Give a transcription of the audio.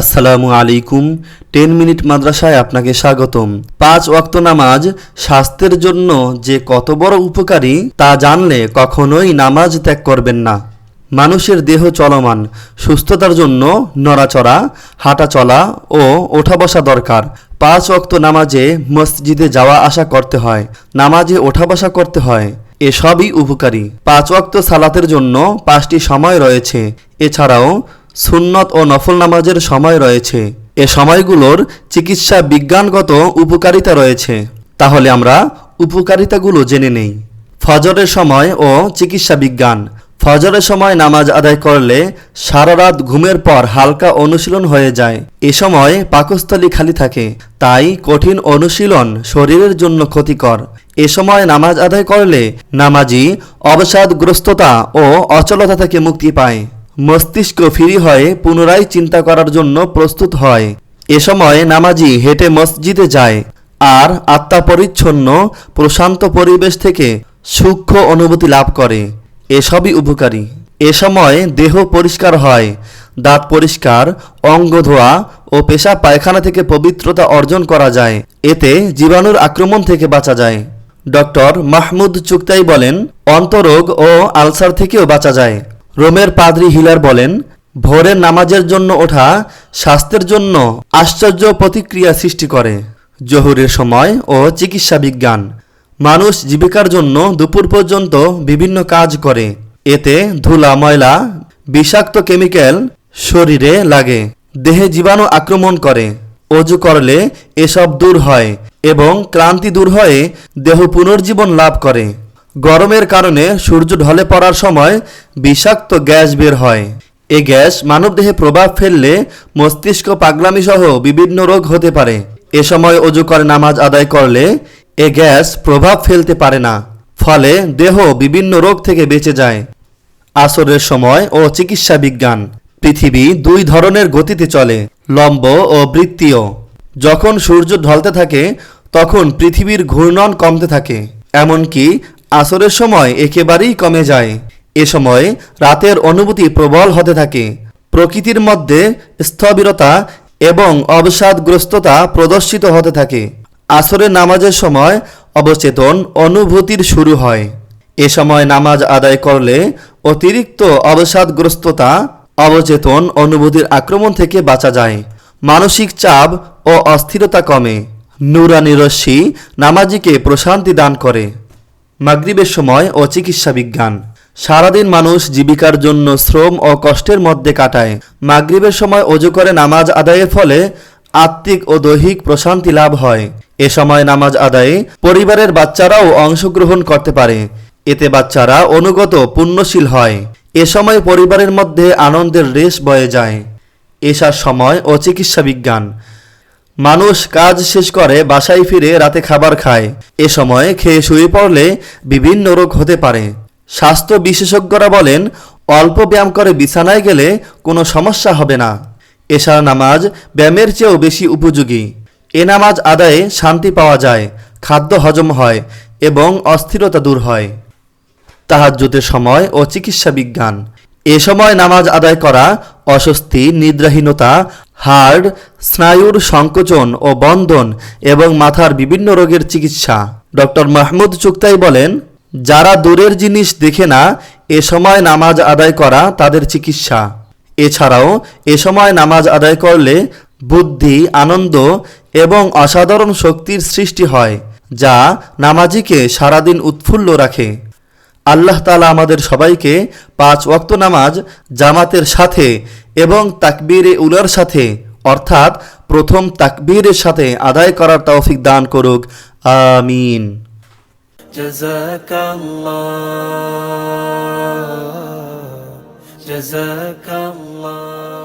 আসসালামু আলাইকুম, ten minute মাদ্রাসায় আপনাকে স্বাগতম। পাঁচ ওয়াক্ত নামাজ স্বাস্থ্যের জন্য যে কত বড় উপকারী তা জানলে কখনোই নামাজ ত্যাগ করবেন না। মানুষের দেহ চলমান, সুস্থতার জন্য নড়াচড়া হাঁটা চলা ও ওঠা বসা দরকার। পাঁচ ওয়াক্ত নামাজে মসজিদে যাওয়া আসা করতে হয়, নামাজে ওঠা বসা করতে হয় এসবই উপকারী। পাঁচ ওয়াক্ত সালাতের জন্য পাঁচটি সময় রয়েছে। এছাড়াও সুন্নত ও নফল নামাজের সময় রয়েছে। এ সময়গুলোর চিকিৎসা বিজ্ঞানগত উপকারিতা রয়েছে। তাহলে আমরা উপকারিতাগুলো জেনে নেই। ফজরের সময় ও চিকিৎসা বিজ্ঞান। ফজরের সময় নামাজ আদায় করলে সারা রাত ঘুমের পর হালকা অনুশীলন হয়ে যায়। এ সময় পাকস্থলী খালি থাকে। তাই কঠিন অনুশীলন শরীরের জন্য ক্ষতিকর। এ সময় নামাজ আদায় করলে নামাজি অবসাদগ্রস্ততা ও অচলতা থেকে মুক্তি পায়। মস্তিষ্ক ফ্রি হয়ে পুনরায় চিন্তা করার জন্য প্রস্তুত হয়। এ সময় নামাজি হেঁটে মসজিদে যায়। আর আত্মা পরিচ্ছন্ন, প্রশান্ত পরিবেশ থেকে সূক্ষ্ম অনুভূতি লাভ করে। এসবই উপকারী। এ সময় দেহ পরিষ্কার হয়, দাঁত পরিষ্কার, অঙ্গ ধোয়া ও পেশা পায়খানা থেকে পবিত্রতা অর্জন করা যায়। এতে জীবাণুর আক্রমণ থেকে বাঁচা যায়। ডক্টর মাহমুদ চুক্তাই বলেন, অন্তরোগ ও আলসার থেকেও বাঁচা যায়। রোমের পাদ্রি হিলার বলেন ভোরের নামাজের জন্য ওঠা স্বাস্থ্যের জন্য আশ্চর্য প্রতিক্রিয়া সৃষ্টি করে, জহুরের সময় ও চিকিৎসা বিজ্ঞান। মানুষ জীবিকার জন্য দুপুর পর্যন্ত বিভিন্ন কাজ করে। এতে ধুলা, ময়লা, বিষাক্ত কেমিক্যাল শরীরে লাগে, দেহে জীবাণু আক্রমণ করে। অজু করলে এসব দূর হয় এবং ক্লান্তি দূর হয়ে দেহ পুনর্জীবন লাভ করে। গরমের কারণে সূর্য ঢলে পড়ার সময় বিষাক্ত গ্যাস বের হয়। এ গ্যাস মানবদেহে প্রভাব ফেললে মস্তিষ্ক পাগলামি সহ বিভিন্ন রোগ হতে পারে। এ সময় অজু করে নামাজ আদায় করলে এ গ্যাস প্রভাব ফেলতে পারে না। ফলে দেহ বিভিন্ন রোগ থেকে বেঁচে যায়। আসরের সময় ও চিকিৎসা বিজ্ঞান। পৃথিবী দুই ধরনের গতিতে চলে, লম্ব ও বৃত্তীয়। যখন সূর্য ঢলতে থাকে, তখন পৃথিবীর ঘূর্ণন কমতে থাকে। এমনকি আসরের সময় একেবারেই কমে যায়। এ সময় রাতের অনুভূতি প্রবল হতে থাকে। প্রকৃতির মধ্যে স্থবিরতা এবং অবসাদগ্রস্ততা প্রদর্শিত হতে থাকে। আসরের নামাজের সময় অবচেতন অনুভূতির শুরু হয়। এ সময় নামাজ আদায় করলে অতিরিক্ত অবসাদগ্রস্ততা, অবচেতন অনুভূতির আক্রমণ থেকে বাঁচা যায়। মানসিক চাপ ও অস্থিরতা কমে। নুরানি রশ্মি নামাজিকে প্রশান্তি দান করে। মাগরিবের সময় ও চিকিৎসা বিজ্ঞান। সারাদিন মানুষ জীবিকার জন্য শ্রম ও কষ্টের মধ্যে কাটায়। মাগরিবের সময় অজু করে নামাজ আদায়ের ফলে আত্মিক ও দৈহিক প্রশান্তি লাভ হয়। এ সময় নামাজ আদায়ে পরিবারের বাচ্চারাও অংশগ্রহণ করতে পারে। এতে বাচ্চারা অনুগত, পুণ্যশীল হয়। এ সময় পরিবারের মধ্যে আনন্দের রেশ বয়ে যায়। এসার সময় ও চিকিৎসা বিজ্ঞান। মানুষ কাজ শেষ করে, বাসায় ফিরে রাতে খাবার খায়। এ সময় খেয়ে শুয়ে পড়লে বিভিন্ন রোগ হতে পারে। স্বাস্থ্য বিশেষজ্ঞরা বলেন, অল্প ব্যায়াম করে বিছানায় গেলে কোনো সমস্যা হবে না। এশার নামাজ ব্যায়ামের চেয়েও বেশি উপযোগী। এ নামাজ আদায়ে শান্তি পাওয়া যায়, খাদ্য হজম হয় এবং অস্থিরতা দূর হয়। তাহাজ্জুদের সময় ও চিকিৎসা বিজ্ঞান। এ সময় নামাজ আদায় করা অস্বস্তি, নিদ্রাহীনতা হার্ট স্নায়ুর সংকোচন ও বন্ধন এবং মাথার বিভিন্ন রোগের চিকিৎসা। ডক্টর মাহমুদ চুক্তাই বলেন, যারা দূরের জিনিস দেখে না, এ সময় নামাজ আদায় করা তাদের চিকিৎসা। এছাড়াও, এ সময় নামাজ আদায় করলে বুদ্ধি, আনন্দ এবং অসাধারণ শক্তির সৃষ্টি হয়, যা নামাজিকে সারাদিন উৎফুল্ল রাখে। আল্লাহ তালা আমাদের সবাইকে পাঁচ ওয়াক্ত নামাজ জামাতের সাথে এবং তাকবীরে উলার সাথে অর্থাৎ প্রথম তাকবীরের সাথে আদায় করার তৌফিক দান করুক আমিন جزاك الله جزاك الله